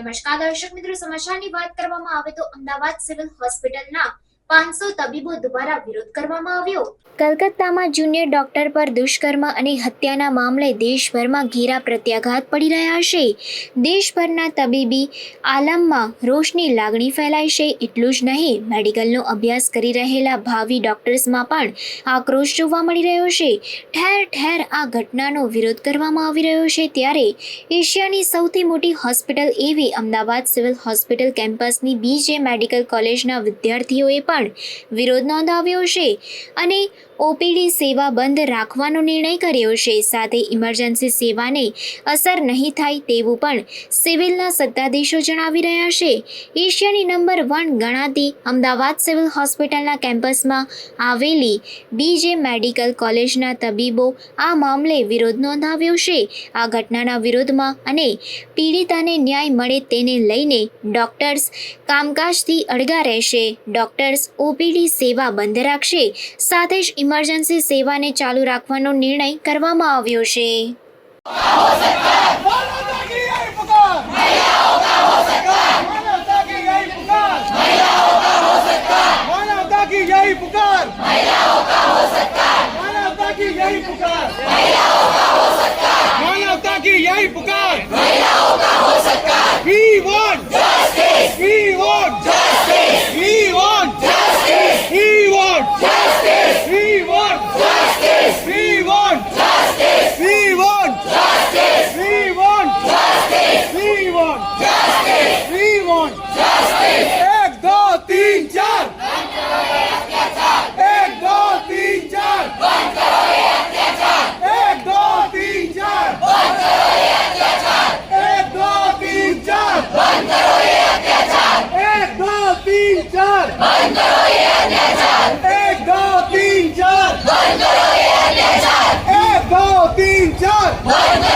નમસ્કાર દર્શક મિત્રો સમાચારની વાત કરવામાં આવે તો અમદાવાદ સિવિલ હોસ્પિટલના પાંચસો તબીબો દ્વારા વિરોધ કરવામાં આવ્યો. કલકત્તામાં જુનિયર ડોક્ટર પર દુષ્કર્મ અને હત્યાના મામલે દેશભરમાં ઘેરા પ્રત્યાઘાત પડી રહ્યા છે. દેશભરના તબીબી આલમમાં રોષની લાગણી ફેલાય છે, એટલું જ નહીં, મેડિકલનો અભ્યાસ કરી રહેલા ભાવિ ડોક્ટર્સમાં પણ આક્રોશ જોવા મળી રહ્યો છે. ઠેર ઠેર આ ઘટનાનો વિરોધ કરવામાં આવી રહ્યો છે ત્યારે એશિયાની સૌથી મોટી હોસ્પિટલ એવી અમદાવાદ સિવિલ હોસ્પિટલ કેમ્પસની બીજે મેડિકલ કોલેજના વિદ્યાર્થીઓએ પણ વિરોધ નોંધાવ્યો છે અને ઓપીડી સેવા બંધ રાખવાનો નિર્ણય કર્યો છે. સાથે ઇમરજન્સી સેવાને અસર નહીં થાય તેવું પણ સિવિલના સત્તાધીશો જણાવી રહ્યા છે. એશિયાની નંબર વન ગણાતી અમદાવાદ સિવિલ હોસ્પિટલના કેમ્પસમાં આવેલી બીજે મેડિકલ કોલેજના તબીબો આ મામલે વિરોધ નોંધાવ્યો છે. આ ઘટનાના વિરોધમાં અને પીડિતાને ન્યાય મળે તેને લઈને ડોક્ટર્સ કામકાજથી અળગા રહેશે. ડોક્ટર્સ ઓપીડી સેવા બંધ રાખશે. સાથે જ ઇમરજન્સી સેવાને ચાલુ રાખવાનો નિર્ણય કરવામાં આવ્યો છે. પુકાર. अत्याचार बंद करो ये अत्याचार एक दो तीन चार. बंद करो ये अत्याचार एक दो तीन चार. बंद